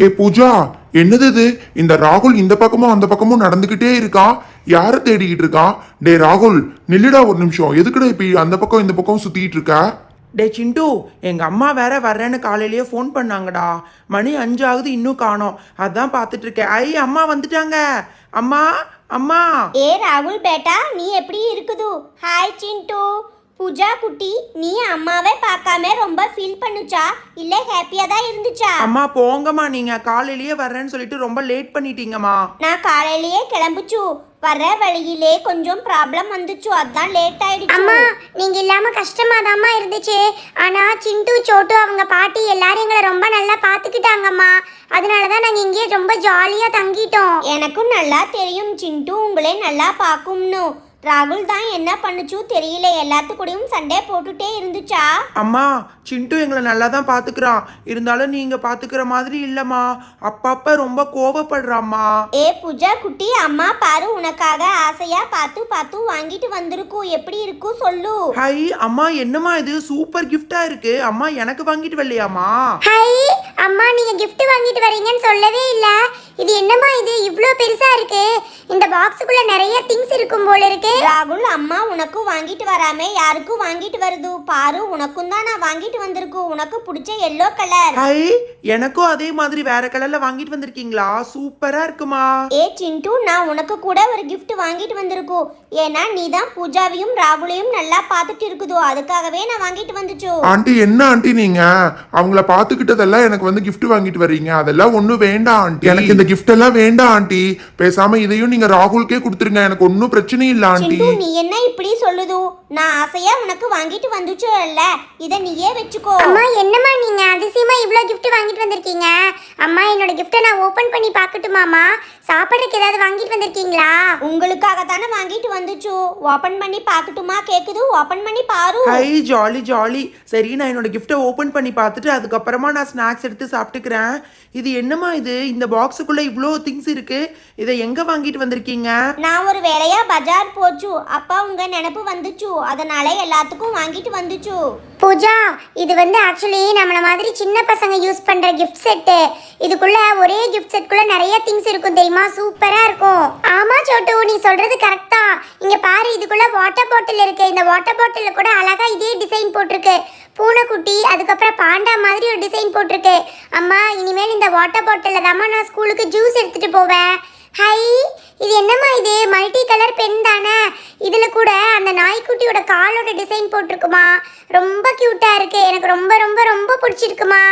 ஏ பூஜா என்னது இது? இந்த ராகுல் இந்த பக்கமும் அந்த பக்கமும் நடந்துகிட்டே இருக்கான் யாரை தேடிக்கிட்டு இருக்கான் டே ராகுல் நில்லுடா ஒரு நிமிஷம். எதுக்குடா இப்ப அந்த பக்கம் இந்த பக்கம் சுத்திட்டு இருக்க? டே சிண்டு எங்க அம்மா வேற வர்றேன்னு காலையிலேயே ஃபோன் பண்ணாங்கடா. மணி அஞ்சு ஆகுது இன்னும் காணோம். அதான் பார்த்துட்டு இருக்கேன். ஐ அம்மா வந்துட்டாங்க. அம்மா அம்மா. ஏ ராகுல் பேட்டா நீ எப்படி இருக்குது? ஹாய் சிண்டு. பூஜா குட்டி நீ அம்மாவை பார்க்காம ரொம்ப ஃபீல் பண்ணுச்சா? இல்ல ஹாப்பியா தான் இருந்துச்சா? அம்மா போங்கம்மா. நீங்க காலையிலேயே வர்றேன்னு சொல்லிட்டு ரொம்ப லேட் பண்ணிட்டீங்கம்மா. நான் காலையிலேயே கிளம்புச்சு. வர்ற வழியிலே கொஞ்சம் ப்ராப்ளம் வந்துச்சு. அதான் லேட் ஆயிடுச்சு. அம்மா நீங்க இல்லாம கஷ்டமா இருந்துச்சு. ஆனா சிண்டு சோட்டு அவங்க பாட்டி எல்லாரும் எங்களை ரொம்ப நல்லா பாத்துக்கிட்டாங்கம்மா அதனாலதான் நாங்க இங்கேயே ரொம்ப ஜாலியா தங்கிட்டோம். எனக்கும் நல்லா தெரியும் சிண்டு. உங்களே நல்லா பார்க்கும்னு. ராகுல் தான் என்ன பண்ணுச்சு தெரியல எல்லாத்து கூடயும் சண்டை போட்டுட்டே இருந்துச்சா? அம்மா சிண்டு எங்களை நல்லா தான் பார்த்துக்கிறான் இருந்தாலும் நீங்க பார்த்துக்கிற மாதிரி இல்லைம்மா. அப்பப்ப ரொம்ப கோவப்படுறாம்மா. ஏ பூஜா குட்டி அம்மா பாரு உனக்காக ஆசையா பார்த்து பார்த்து வாங்கிட்டு வந்திருக்கும் எப்படி இருக்கும் சொல்லு. ஹை அம்மா என்னம்மா இது? சூப்பர் கிஃப்டா இருக்கு. அம்மா எனக்கு வாங்கிட்டு வரலையாம்மா? ஹை அம்மா நீங்க gift வாங்கிட்டு வரீங்கன்னு சொல்லவே இல்ல. இது என்னம்மா இது? இவ்ளோ பெருசா இருக்கு. இந்த பாக்ஸுக்குள்ள நிறைய திங்ஸ் இருக்கும் போல இருக்கு. ராகுல் அம்மா உனக்கு வாங்கிட்டு வராம. யாருக்கும் வாங்கிட்டு வருது? பாரு உனக்கும் தான் நான் வாங்கிட்டு வந்திருக்கும் உனக்கு பிடிச்ச எல்லோ கலர் ஹை எனக்கும் அதே மாதிரி வேற கலர்ல வாங்கிட்டு வந்திருக்கீங்களா? சூப்பரா இருக்குமா? ஏ சிண்டு நான் உனக்கு கூட ஒரு gift வாங்கிட்டு வந்திருக்கோம். ஏன்னா நீ தான் பூஜாவையும் ராகுலையும் நல்லா பார்த்துட்டு இருக்குதோ. அதுக்காகவே நான் வாங்கிட்டு வந்துச்சோ. ஆண்டி என்ன ஆண்டி நீங்க? அவங்கள பாத்துக்கிட்டதெல்லாம் எனக்கு வந்து gift வாங்கிட்டு வர்றீங்க. அதெல்லாம் ஒண்ணும் வேண்டாம் ஆண்டி. எனக்கு இந்த gift எல்லாம் வேண்டாம் ஆண்டி. பேசாம இதையும் நீங்க ராகுல்கே கொடுத்துருங்க. எனக்கு ஒன்னும் பிரச்சனை இல்ல ஆண்டி. சிண்டு நீ என்ன இப்படி சொல்லுது? நான் ஆசையா உனக்கு வாங்கிட்டு வந்துச்சோ இல்ல? இத நீயே வச்சுக்கோ. அம்மா என்னம்மா நீங்க அதிசயமா இவ்ளோ gift வாங்கிட்டு வந்திருக்கீங்க? அம்மா என்னோட கிஃப்ட்டை நான் ஓபன் பண்ணி பார்க்கட்டுமாமா சாப்பிட்றதுக்கு ஏதாவது வாங்கிட்டு வந்திருக்கீங்களா? உங்களுக்காக தானே வாங்கிட்டு வந்துச்சு. ஓபன் பண்ணி பார்க்கட்டுமா? கேக்குது? ஓபன் பண்ணி பாரு. ஹை ஜாலி ஜாலி சரி நான் என்னோட கிஃப்ட்டை ஓப்பன் பண்ணி பார்த்துட்டு அதுக்கப்புறமா நான் ஸ்நாக்ஸ் எடுத்து சாப்பிட்டுக்கிறேன். இது என்னம்மா இது? இந்த பாக்ஸுக்குள்ள இவ்வளோ திங்ஸ் இருக்கு. இதை எங்க வாங்கிட்டு வந்திருக்கீங்க? நான் ஒரு வேலையா பஜார் போச்சு. அப்பா உங்க நினப்பு வந்துச்சு. அதனால எல்லாத்துக்கும் வாங்கிட்டு வந்துச்சு. பூஜா இது வந்து ஆக்சுவலி நம்மள மாதிரி சின்ன பசங்க யூஸ் பண்ற கிஃப்ட் செட்டு இதுக்குள்ள ஒரே கிஃப்ட் செட்குள்ள நிறைய திங்ஸ் இருக்கும் தெரியுமா? சூப்பரா இருக்கும். ஆமா சோட்டு நீ சொல்றது கரெக்டா இங்க பாரு இதுக்குள்ள வாட்டர் பாட்டில் இருக்கு. இந்த வாட்டர் பாட்டில்ல கூட அழகா இதே டிசைன் போட்டிருக்கு. பூனைக்குட்டி அதுக்கப்புறம் பாண்டா மாதிரி ஒரு டிசைன் போட்டிருக்கு. அம்மா இனிமேல் இந்த வாட்டர் பாட்டில்ல தாம்மா நான் ஸ்கூலுக்கு ஜூஸ் எடுத்துட்டு போவேன். ஹை இது என்னம்மா இது? மல்டி கலர் பென் தானே? இதில் கூட அந்த நாய்க்குட்டியோட காலோட டிசைன் போட்டிருக்குமா? ரொம்ப க்யூட்டாக இருக்கு. எனக்கு ரொம்ப ரொம்ப ரொம்ப பிடிச்சிருக்குமா?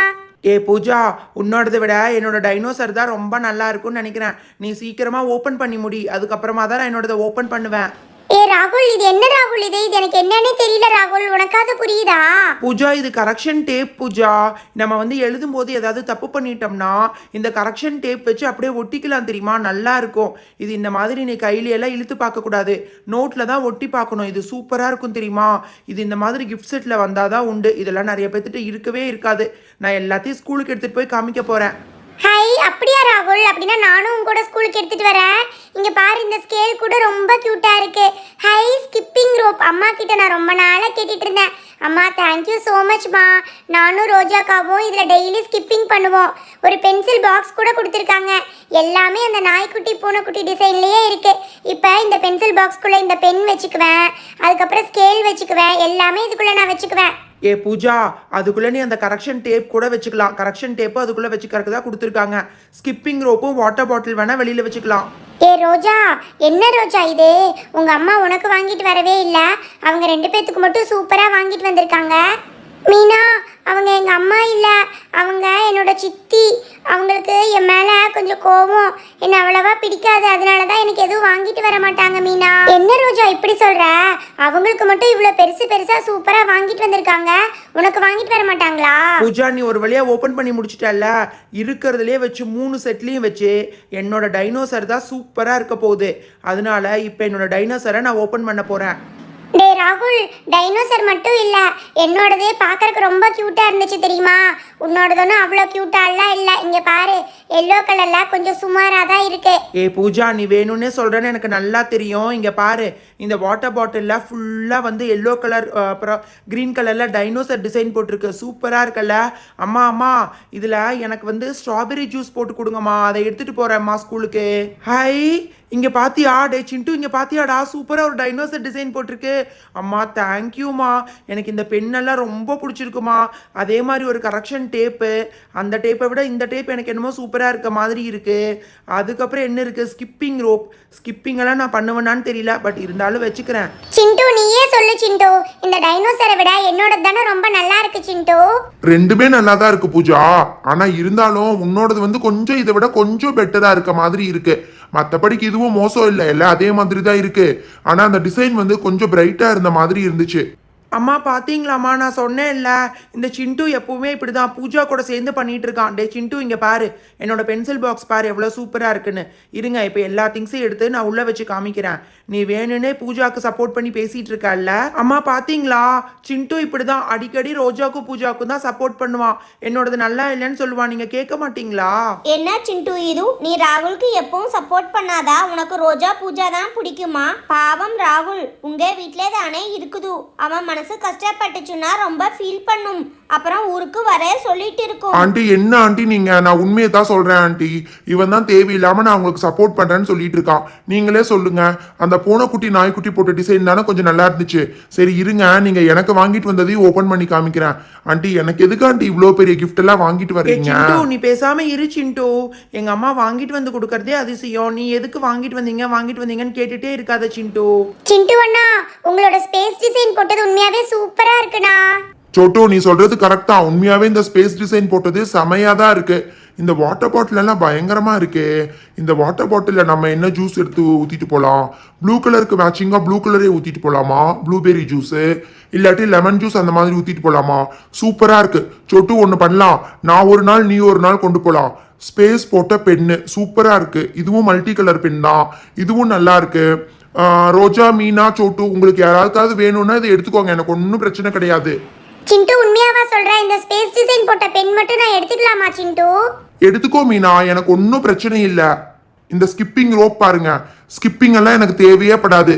ஏ பூஜா உன்னோடதை விட என்னோட டைனோசர் தான் ரொம்ப நல்லா இருக்கும்னு நினைக்கிறேன். நீ சீக்கிரமாக ஓப்பன் பண்ணி முடி. அதுக்கப்புறமா தான் நான் என்னோடதை ஓப்பன் பண்ணுவேன். ஏ ராகுல் இது என்ன ராகுல் இது? இது எனக்கு என்னன்னே தெரியல ராகுல். உனக்காவது புரியுதா? பூஜா இது கரெக்ஷன் டேப் பூஜா. நம்ம வந்து எழுதும்போது ஏதாவது தப்பு பண்ணிட்டோம்னா இந்த கரெக்ஷன் டேப் வச்சு அப்படியே ஒட்டிக்கலாம் தெரியுமா? நல்லா இருக்கும். இது இந்த மாதிரி நீ கையில எல்லாம் இழுத்து பார்க்கக்கூடாது. நோட்டில் தான் ஒட்டி பார்க்கணும். இது சூப்பராக இருக்கும் தெரியுமா? இது இந்த மாதிரி கிஃப்ட் செட்டில் வந்தால் தான் உண்டு. இதெல்லாம் நிறைய பேர்த்துட்டு இருக்கவே இருக்காது. நான் எல்லாத்தையும் ஸ்கூலுக்கு எடுத்துகிட்டு போய் காமிக்க போகிறேன் ஹை அப்படியா ராகுல்? அப்படின்னா நானும் உங்க கூட ஸ்கூலுக்கு எடுத்துட்டு வரேன். இங்க பாரு இந்த ஸ்கேல் கூட ரொம்ப கியூட்டா இருக்கு. ஹை ஸ்கிப்பிங் ரோப் அம்மா கிட்ட நான் ரொம்ப நாளா கேட்டுட்டு இருந்தேன். அம்மா தேங்க்யூ ஸோ மச்மா நானும் ரோஜாக்காவும் இதில் டெய்லி ஸ்கிப்பிங் பண்ணுவோம். ஒரு பென்சில் பாக்ஸ் கூட கொடுத்துருக்காங்க. எல்லாமே அந்த நாய்க்குட்டி பூனைக்குட்டி டிசைன்லேயே இருக்குது இப்போ இந்த பென்சில் பாக்ஸ்க்குள்ளே இந்த பென் வச்சுக்குவேன். அதுக்கப்புறம் ஸ்கேல் வச்சுக்குவேன். எல்லாமே இதுக்குள்ளே நான் வச்சுக்குவேன். ஏ பூஜா அதுக்குள்ளே நீ அந்த கரெக்ஷன் டேப் கூட வச்சுக்கலாம். கரெக்ஷன் டேப்பும் அதுக்குள்ளே வச்சுக்கிறதுக்கு தான் கொடுத்துருக்காங்க. ஸ்கிப்பிங் ரோப்பும் வாட்டர் பாட்டில் வேணால் வெளியில் வச்சுக்கலாம். ஏ ரோஜா என்ன ரோஜா இது? உங்கள் அம்மா உனக்கு வாங்கிட்டு வரவே இல்லை. அவங்க ரெண்டு பேத்துக்கு மட்டும் சூப்பராக வாங்கிட்டு வந்திருக்காங்க. மீனா அவங்க எங்க அம்மா இல்ல அவங்க என்னோட சித்தி அவங்களுக்கு என் மேல கொஞ்சம் கோபம் என்ன அவ்வளவா பிடிக்காது அதனால தான் எனக்கு எதுவும் வாங்கிட்டு வர மாட்டாங்க மீனா. என்ன ரோஜா இப்படி சொல்ற? அவங்களுக்கு மட்டும் இவ்வளோ பெருசு பெருசா சூப்பரா வாங்கிட்டு வந்திருக்காங்க. உனக்கு வாங்கிட்டு வர மாட்டாங்களா? பூஜா நீ ஒரு வழியா ஓபன் பண்ணி முடிச்சிட்டல்ல? இருக்கிறதுலே வச்சு மூணு செட்லயும் வச்சு என்னோட டைனோசர் தான் சூப்பரா இருக்க போகுது. அதனால இப்போ என்னோட டைனோசரை நான் ஓபன் பண்ண போறேன். டே ராகுல் டைனோசர் மட்டும் இல்லை. என்னோடது பார்க்கறக்கு ரொம்ப க்யூட்டாக இருந்துச்சு தெரியுமா? உன்னோடதுன்னு அவ்வளோ க்யூட்டாலாம் இல்லை. இங்கே பாரு எல்லோ கலர்ல கொஞ்சம் சுமாராக தான் இருக்கு. ஏ பூஜா நீ வேணும்னே சொல்கிறேன்னு எனக்கு நல்லா தெரியும். இங்கே பாரு இந்த வாட்டர் பாட்டிலில் ஃபுல்லாக வந்து எல்லோ கலர் அப்புறம் க்ரீன் கலரில் டைனோசர் டிசைன் போட்டிருக்கு. சூப்பராக இருக்குல்ல. அம்மா அம்மா இதில் எனக்கு வந்து ஸ்ட்ராபெரி ஜூஸ் போட்டு கொடுங்கம்மா. அதை எடுத்துகிட்டு போகிறேம்மா ஸ்கூலுக்கு. ஹை இங்கே பாத்தியா டே சிண்டு இங்கே பாத்தியாடா. சூப்பராக ஒரு டைனோசர் டிசைன் போட்டிருக்கு. அம்மா தேங்க்யூம்மா எனக்கு இந்த பெண்ணெல்லாம் ரொம்ப பிடிச்சிருக்குமா. அதே மாதிரி ஒரு கரெக்ஷன் டேப்பு அந்த டேப்பை விட இந்த டேப் எனக்கு என்னமோ சூப்பராக இருக்க மாதிரி இருக்குது அதுக்கப்புறம் என்ன இருக்குது ஸ்கிப்பிங் ரோப் ஸ்கிப்பிங்கெல்லாம் நான் பண்ணுவேனான்னு தெரியல பட் இருந்தாலும் வச்சுக்கிறேன். சிண்டு நீயே சொல்லு சிண்டு. இந்த டைனோசரை விட என்னோட தானே ரொம்ப நல்லா இருக்கு சிண்டு? ரெண்டுமே நல்லா தான் இருக்கு பூஜா. ஆனா இருந்தாலும் உன்னோடது வந்து கொஞ்சம் இதை விட கொஞ்சம் பெட்டரா இருக்க மாதிரி இருக்கு. மத்தபடிக்கு இதுவும் மோசம் இல்லை. எல்லாம் அதே மாதிரி தான் இருக்கு. ஆனா அந்த டிசைன் வந்து கொஞ்சம் பிரைட்டா இருந்த மாதிரி இருந்துச்சு. அம்மா பார்த்தீங்களாம்மா நான் சொன்னேன் இல்லை இந்த சிண்டு எப்பவுமே இப்படி தான் பூஜா கூட சேர்ந்து பண்ணிகிட்டு இருக்கான் டே சிண்டு இங்கே பாரு. என்னோட பென்சில் பாக்ஸ் பாரு எவ்வளோ சூப்பராக இருக்குன்னு. இருங்க இப்போ எல்லா திங்ஸையும் எடுத்து நான் உள்ளே வச்சு காமிக்கிறேன். நீ வேணும்னே பூஜாவுக்கு சப்போர்ட் பண்ணி பேசிகிட்டு இருக்கல்ல அம்மா பார்த்தீங்களா சிண்டு இப்படி தான் அடிக்கடி ரோஜாக்கும் பூஜாவுக்கும் தான் சப்போர்ட் பண்ணுவான். என்னோடது நல்லா இல்லைன்னு சொல்லுவான். நீங்கள் கேட்க மாட்டீங்களா? என்ன சிண்டு இது? நீ ராகுலுக்கு எப்பவும் சப்போர்ட் பண்ணாதா? உனக்கு ரோஜா பூஜா தான் பிடிக்குமா? பாவம் ராகுல். உங்க வீட்டிலே தானே இருக்குது. அவன் மனசு கஷ்டப்பட்டுச்சுன்னா ரொம்ப ஃபீல் பண்ணும். அப்புறம் ஊருக்கு வர சொல்லிட்டு இருக்கும். ஆண்டி என்ன ஆண்டி நீங்க? நான் உண்மையை தான் சொல்றேன் ஆண்டி. இவன் தான் தேவையில்லாம நான் உங்களுக்கு சப்போர்ட் பண்றேன்னு சொல்லிட்டு இருக்கான். நீங்களே சொல்லுங்க. அந்த பூனைக்குட்டி நாய்க்குட்டி போட்ட டிசைன் தானே கொஞ்சம் நல்லா இருந்துச்சு. சரி இருங்க. நீங்க எனக்கு வாங்கிட்டு வந்ததையும் ஓபன் பண்ணி காமிக்கிறேன். ஆண்டி எனக்கு எதுக்கு ஆண்டி இவ்வளோ பெரிய gift எல்லாம் வாங்கிட்டு வர்றீங்க? சிண்டு நீ பேசாம இரு சிண்டு. எங்க அம்மா வாங்கிட்டு வந்து கொடுக்கறதே அதிசயம். நீ எதுக்கு வாங்கிட்டு வந்தீங்க? வாங்கிட்டு வந்தீங்கன்னு கேட்டுட்டே இருக்காத சிண்டு. சிண்டு அண்ணா உங்களோட ஸ்பேஸ் டிசைன் போட்டது உண்மையாவே சூப்பரா இருக்குடா. சோட்டோ நீ சொல்றது கரெக்டா உண்மையாவே இந்த ஸ்பேஸ் டிசைன் போட்டது செமையா தான் இருக்கு. இந்த வாட்டர் பாட்டில் எல்லாம் பயங்கரமா இருக்கே. இந்த வாட்டர் பாட்டிலில் நம்ம என்ன ஜூஸ் எடுத்து ஊத்திட்டு போலாம்? ப்ளூ கலருக்கு மேட்சிங்கா ப்ளூ கலரே ஊத்திட்டு போலாமா? ப்ளூபெரி ஜூஸ் இல்லாட்டி லெமன் ஜூஸ் அந்த மாதிரி ஊத்திட்டு போலாமா? சூப்பரா இருக்கு. சொட்டு ஒன்று பண்ணலாம். நான் ஒரு நாள் நீ ஒரு நாள் கொண்டு போலாம். ஸ்பேஸ் போட்ட பென்னு சூப்பரா இருக்கு. இதுவும் மல்டி கலர் பென் தான். இதுவும் நல்லா இருக்கு. ரோஜா மீனா சோட்டு உங்களுக்கு யாராவது வேணும்னா இதை எடுத்துக்கோங்க. எனக்கு ஒன்றும் பிரச்சனை கிடையாது. சிண்டு உண்மையாவா சொல்றேன் இந்த ஸ்பேஸ் டிசைன் போட்ட பென் மட்டும் நான் எடுத்துக்கலாமா சிண்டு? எடுத்துக்கோ மீனா. எனக்கு ஒன்றும் பிரச்சனை இல்லை. இந்த ஸ்கிப்பிங் ரோப் பாருங்க. ஸ்கிப்பிங் எல்லாம் எனக்கு தேவையே படாது.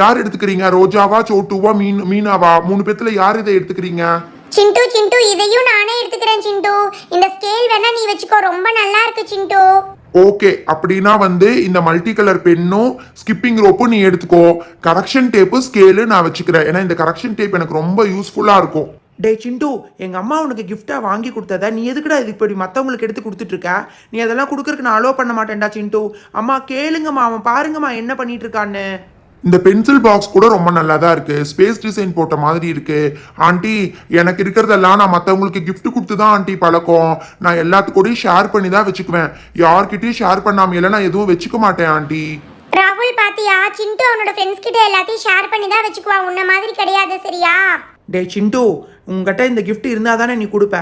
யார் எடுத்துக்கிறீங்க? ரோஜாவா சோட்டுவா மீன் மீனாவா? மூணு பேத்துல யார் இதை எடுத்துக்கிறீங்க? சிண்டு சிண்டு இதையும் நானே எடுத்துக்கிறேன் சிண்டு. இந்த ஸ்கேல் வேணா நீ வச்சுக்கோ. ரொம்ப நல்லா இருக்கு சிண்டு. ஓகே அப்படின்னா வந்து இந்த மல்டி கலர் பென்னும் ஸ்கிப்பிங் ரோப்பும் நீ எடுத்துக்கோ. கரெக்ஷன் டேப்பு ஸ்கேலு நான் வச்சுக்கிறேன். ஏன்னா இந்த கரெக்ஷன் டேப் எனக்கு ரொம்ப யூஸ்ஃபுல்லாக இருக்கும். டே சிண்டு எங்கள் அம்மா உனக்கு கிஃப்டாக வாங்கி கொடுத்ததா நீ எதுக்குடா இது இப்படி மற்றவங்களுக்கு எடுத்து கொடுத்துட்டு இருக்க? நீ அதெல்லாம் கொடுக்கறதுக்கு நான் அலோவ் பண்ண மாட்டேன்டா சிண்டு. அம்மா கேளுங்கம்மா அவன் பாருங்கம்மா என்ன பண்ணிட்டு இருக்கான்னு. இந்த பென்சில் பாக்ஸ் கூட ரொம்ப நல்லா தான் இருக்கு. ஸ்பேஸ் டிசைன் போட்ட மாதிரி இருக்கு. ஆண்டி எனக்கு இருக்கிறதெல்லாம் நான் மற்றவங்களுக்கு கிஃப்ட் கொடுத்து தான் ஆண்டி பழக்கம். நான் எல்லாத்துக்கூடையும் ஷேர் பண்ணி தான் வச்சுக்குவேன். யார்கிட்டயும் ஷேர் பண்ணாமையில நான் எதுவும் வச்சுக்க மாட்டேன் ஆண்டி ராகுல் பாத்தியா? சிண்டு அவனோட ஃப்ரெண்ட்ஸ் கிட்ட எல்லாத்தையும் ஷேர் பண்ணி தான் வச்சுக்குவான் உன்ன மாதிரி கிடையாது சரியா? டே சிண்டு உங்ககிட்ட இந்த gift இருந்தால் தானே நீ கொடுப்ப?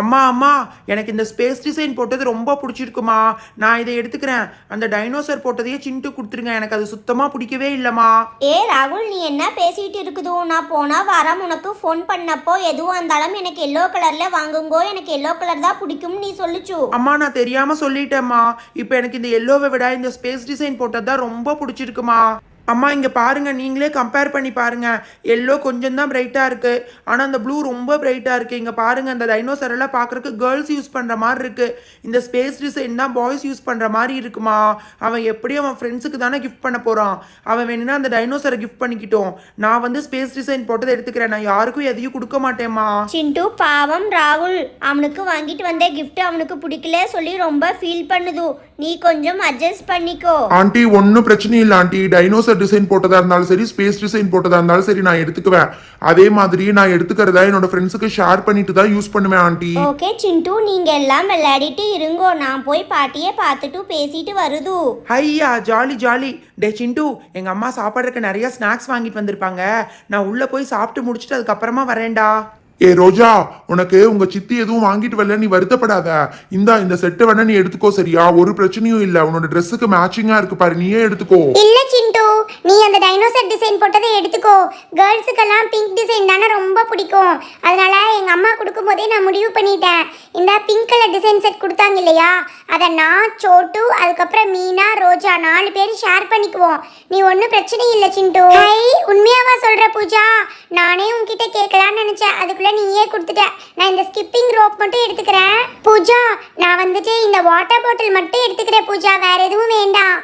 அம்மா அம்மா எனக்கு இந்த ஸ்பேஸ் டிசைன் போட்டது ரொம்ப பிடிச்சிருக்குமா? நான் இதை எடுத்துக்கிறேன். அந்த டைனோசர் போட்டதையே சிண்டு கொடுத்துருங்க. எனக்கு அது சுத்தமாக பிடிக்கவே இல்லைம்மா. ஏ ராகுல் நீ என்ன பேசிட்டு இருக்குது? நான் போன வாரம் உனக்கு ஃபோன் பண்ணப்போ எதுவும் இருந்தாலும் எனக்கு எல்லோ கலர்ல வாங்குங்கோ. எனக்கு எல்லோ கலர் தான் பிடிக்கும் நீ சொல்லுச்சு. அம்மா நான் தெரியாம சொல்லிட்டேம்மா. இப்போ எனக்கு இந்த எல்லோவை விட இந்த ஸ்பேஸ் டிசைன் போட்டது தான் ரொம்ப பிடிச்சிருக்குமா? அம்மா இங்கே பாருங்க நீங்களே கம்பேர் பண்ணி பாருங்க. எல்லோ கொஞ்சம் தான் பிரைட்டாக இருக்கு. ஆனால் அந்த ப்ளூ ரொம்ப பிரைட்டாக இருக்கு. இங்கே பாருங்க அந்த டைனோசர் எல்லாம் பார்க்கறதுக்கு கேர்ள்ஸ் யூஸ் பண்ணுற மாதிரி இருக்கு. இந்த ஸ்பேஸ் டிசைன் தான் பாய்ஸ் யூஸ் பண்ணுற மாதிரி இருக்குமா? அவன் எப்படியும் அவன் ஃப்ரெண்ட்ஸுக்கு தானே கிஃப்ட் பண்ண போகிறான் அவன் வேணும்னா அந்த டைனோசரை கிஃப்ட் பண்ணிக்கிட்டோம். நான் வந்து ஸ்பேஸ் டிசைன் போட்டதை எடுத்துக்கிறேன். நான் யாருக்கும் எதையும் கொடுக்க மாட்டேம்மா. சிண்டு பாவம் ராகுல் அவனுக்கு வாங்கிட்டு வந்த gift அவனுக்கு பிடிக்கல சொல்லி ரொம்ப ஃபீல் பண்ணுது. நீ கொஞ்சம் அட்ஜஸ்ட் பண்ணிக்கோ. ஆண்டி ஒன்றும் பிரச்சனை இல்லை ஆண்டி. டைனோசர் டிசைன் போட்டதா இருந்தாலும் சரி ஸ்பேஸ் டிசைன் போட்டதா இருந்தாலும் சரி நான் எடுத்துக்குவேன். அதே மாதிரி நான் எடுத்துக்கிறதா என்னோட ஃப்ரெண்ட்ஸுக்கு ஷேர் பண்ணிட்டு தான் யூஸ் பண்ணுவேன் ஆண்டி. ஓகே சிண்டு நீங்க எல்லாம் விளையாடிட்டு இருங்கோ. நான் போய் பாட்டியை பார்த்துட்டு பேசிட்டு வருது. ஐயா ஜாலி ஜாலி. டே சிண்டு எங்கள் அம்மா சாப்பாடுறதுக்கு நிறைய ஸ்நாக்ஸ் வாங்கிட்டு வந்திருப்பாங்க. நான் உள்ளே போய் சாப்பிட்டு முடிச்சுட்டு அதுக்கப்புறமா வரேன்டா. ஏ ரோஜா உனக்கு உங்க சித்தி எதுவும் வாங்கிட்டு வரல நீ வருத்தப்படாத. இந்தா இந்த செட்டு வேணா நீ எடுத்துக்கோ சரியா? ஒரு பிரச்சனையும் இல்ல. உன்னோட ட்ரெஸ்ஸுக்கு மேட்சிங்கா இருக்கு பாரு நீயே எடுத்துக்கோ. இல்ல சிண்டு. நீ அந்த டைனோசர் டிசைன் போட்டதை எடுத்துக்கோ. கேர்ள்ஸுக்கெல்லாம் பிங்க் டிசைன் தானே ரொம்ப பிடிக்கும். அதனால எங்க அம்மா கொடுக்கும் போதே நான் முடிவு பண்ணிட்டேன். இந்த பிங்க் கலர் டிசைன் செட் கொடுத்தாங்க இல்லையா? அதை நான் சோட்டு அதுக்கப்புறம் மீனா ரோஜா நாலு பேரும் ஷேர் பண்ணிக்குவோம். நீ ஒன்றும் பிரச்சனை இல்லை சிண்டு. உண்மையாவா சொல்ற பூஜா? நானே உன்கிட்ட கேட்க அதுக்குள்ள நீயே கொடுத்துட்ட. நான் இந்த ஸ்கிப்பிங் ரோப் மட்டும் எடுத்துக்கிறேன். பூஜா நான் வந்துட்டு இந்த வாட்டர் பாட்டில் மட்டும் எடுத்துக்கிறேன் பூஜா. வேற எதுவும் வேண்டாம்.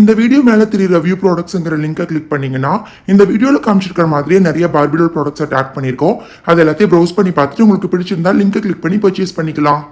இந்த வீடியோ மேலே தெரியுற வியூ ப்ராடக்ட்ஸ்ங்கிற லிங்கை கிளிக் பண்ணிங்கன்னா இந்த வீடியோவில் காமிச்சிருக்கிற மாதிரியே நிறைய பார்பிடோல் ப்ராடக்ட்ஸை டேக் பண்ணியிருக்கோம். அது எல்லாத்தையும் ப்ரௌஸ் பண்ணி பார்த்துட்டு உங்களுக்கு பிடிச்சிருந்தா லிங்கை கிளிக் பண்ணி பர்ச்சேஸ் பண்ணிக்கலாம்.